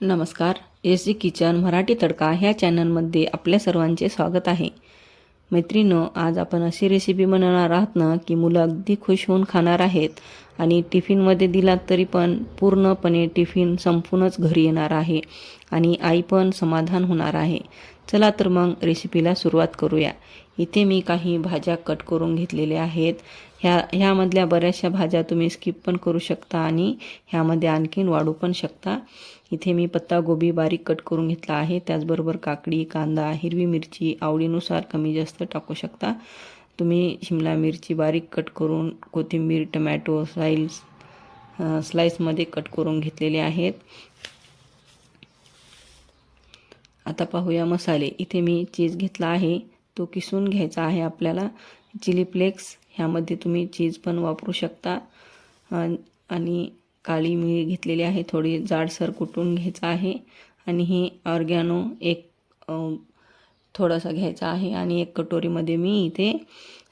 नमस्कार S G kitchen Marathi तडका ह्या चॅनलमध्ये आपल्या सर्वांचे स्वागत आहे. मैत्रिणो आज आपण अशी रेसिपी बनवणार आहात ना की मुलं अगदी खुश होऊन खाणार आहेत. आणि टिफिनमध्ये दिलात तरी पण पूर्णपणे टिफिन संपूनच घरी येणार आहे आणि आई पण समाधान होणार आहे. चला तर मग रेसिपीला सुरुवात करूया. इथे मी काही भाज्या कट करून घेतलेल्या आहेत. ह्या ह्यामधल्या बऱ्याचशा भाज्या तुम्ही स्किप पण करू शकता आणि ह्यामध्ये आणखीन वाढू पण शकता. इथे मी पत्तागोबी बारीक कट करून घेतला आहे. त्याचबरोबर काकडी कांदा हिरवी मिरची आवडीनुसार कमी जास्त टाकू शकता. तुम्ही शिमला मिरची बारीक कट करून कोथिंबीर टमॅटो स्लाईस स्लाईसमध्ये कट करून घेतलेले आहेत. आता पाहूया मसाले. इथे मी चीज घेतला आहे. तो किसून घ्यायचा आहे आपल्याला. चिली फ्लेक्स ह्यामध्ये तुम्ही चीज पण वापरू शकता. आणि काळी मिरी घेतलेली आहे. थोडी जाडसर कुटून घ्यायचं आहे. आणि हे ऑर्गॅनो एक थोडासा घ्यायचा आहे आणि एक कटोरीमध्ये मी इथे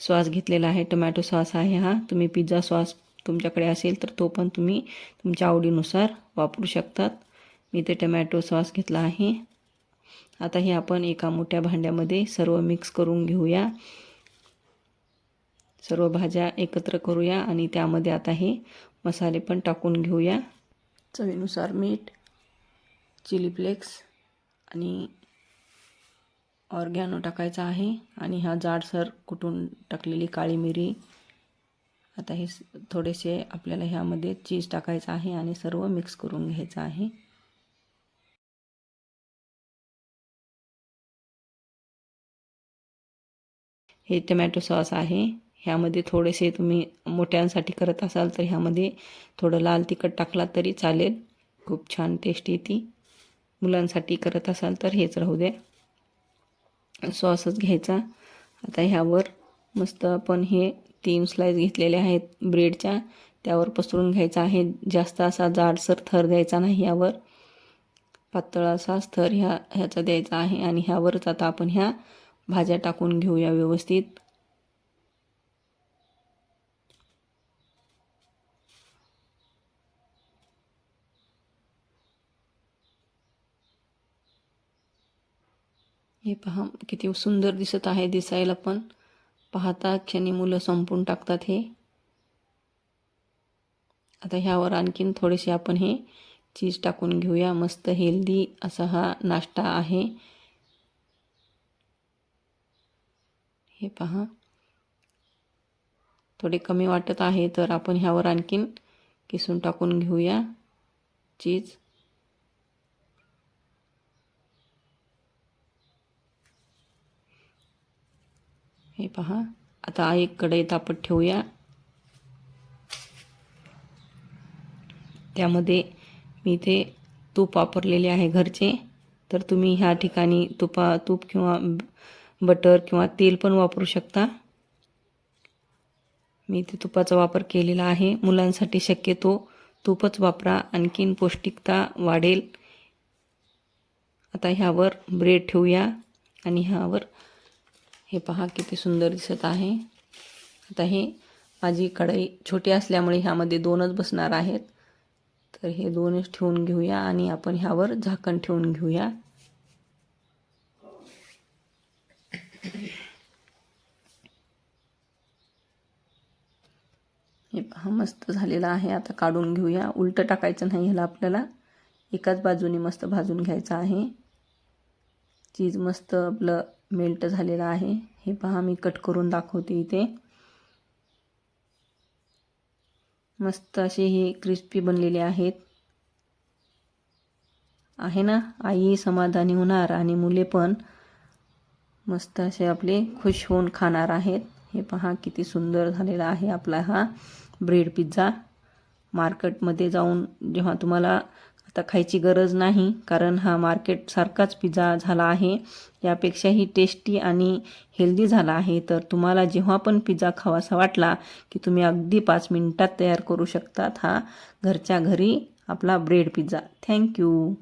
सॉस घेतलेला आहे. टोमॅटो सॉस आहे हा. तुम्ही पिझ्झा सॉस तुमच्याकडे असेल तर तो पण तुम्ही तुमच्या आवडीनुसार वापरू शकतात. मी इथे टमॅटो सॉस घेतला आहे. आता हे आपण एका मोठ्या भांड्यामध्ये सर्व मिक्स करून घेऊया. सर्व भाज्या एकत्र करूया आणि त्यामध्ये आता हे मसाले पण टाकून घेऊया. चवीनुसार मीठ चिली फ्लेक्स आणि ऑर्गॅनो टाकायचा आहे आणि हा जाडसर कुटून टाकलेली काळी मिरी. आता हे थोडेसे आपल्याला ह्यामध्ये चीज टाकायचं आहे आणि सर्व मिक्स करून घ्यायचं आहे. हे टमॅटो सॉस आहे. ह्यामध्ये थोडेसे तुम्ही मोठ्यांसाठी करत असाल तर ह्यामध्ये थोडं लाल तिखट टाकला तरी चालेल. खूप छान टेस्ट येते मुलांसाठी करत असाल तर हेच राहू द्या सॉसच घ्यायचा. आता ह्यावर मस्त आपण हे तीन स्लाईस घेतलेले आहेत ब्रेडच्या त्यावर पसरून घ्यायचा आहे. जास्त असा जाडसर थर द्यायचा नाही यावर. पातळ असा थर ह्या ह्याचा द्यायचा आहे. आणि ह्यावरच आता आपण ह्या भाज्या टाकून घेऊया व्यवस्थित. हे पहा किती सुंदर दिसत आहे दिसायला पण. पाहता क्षणी मुलं संपून टाकतात हे. आता ह्यावर आणखीन थोडेसे आपण हे चीज टाकून घेऊया. मस्त हेल्दी असा हा नाश्ता आहे. हे पहा. थोडे कमी वाटत आहे तर आपण ह्यावर आणखीन किसून टाकून घेऊया चीज. हे पहा. आता एक कढई तापत ठेवूया. त्यामध्ये मी इथे तूप वापरलेले आहे घरचे. तर तुम्ही ह्या ठिकाणी तुपा तूप किंवा बटर किंवा तेल पण वापरू शकता. मी ते तुपाचा वापर केलेला आहे. मुलांसाठी शक्यतो तूपच वापरा. आणखीन पौष्टिकता वाढेल. आता ह्यावर ब्रेड ठेवूया. आणि ह्यावर हे पहा किती सुंदर दिसत आहे. आता हे माझी कढई छोटी असल्यामुळे ह्यामध्ये दोनच बसणार आहेत. तर हे दोनच ठेवून घेऊया आणि आपण ह्यावर झाकण ठेवून घेऊया. हे पहा मस्त झालेलं आहे. आता काढून घेऊया. उलटं टाकायचं नाही ह्याला आपल्याला. एकाच बाजूने मस्त भाजून घ्यायचं आहे. चीज मस्त आपलं मेल्ट झालेलं आहे. हे पहा मी कट करून दाखवते इथे. मस्त असे हे क्रिस्पी बनलेले आहेत. आहे ना? आई समाधानी होणार आणि मुले पण मस्त असे आपले खुश होऊन खाणार आहेत. हे पहा किती सुंदर झालेला आहे आपला हा ब्रेड पिझ्झा. मार्केटमध्ये जाऊन जेव्हा तुम्हाला आता खायची गरज नाही कारण हा मार्केटसारखाच पिझ्झा झाला आहे. यापेक्षाही टेस्टी आणि हेल्दी झाला आहे. तर तुम्हाला जेव्हा पण पिझ्झा खावासा वाटला की तुम्ही अगदी पाच मिनिटात तयार करू शकतात हा घरच्या घरी आपला ब्रेड पिझ्झा थँक्यू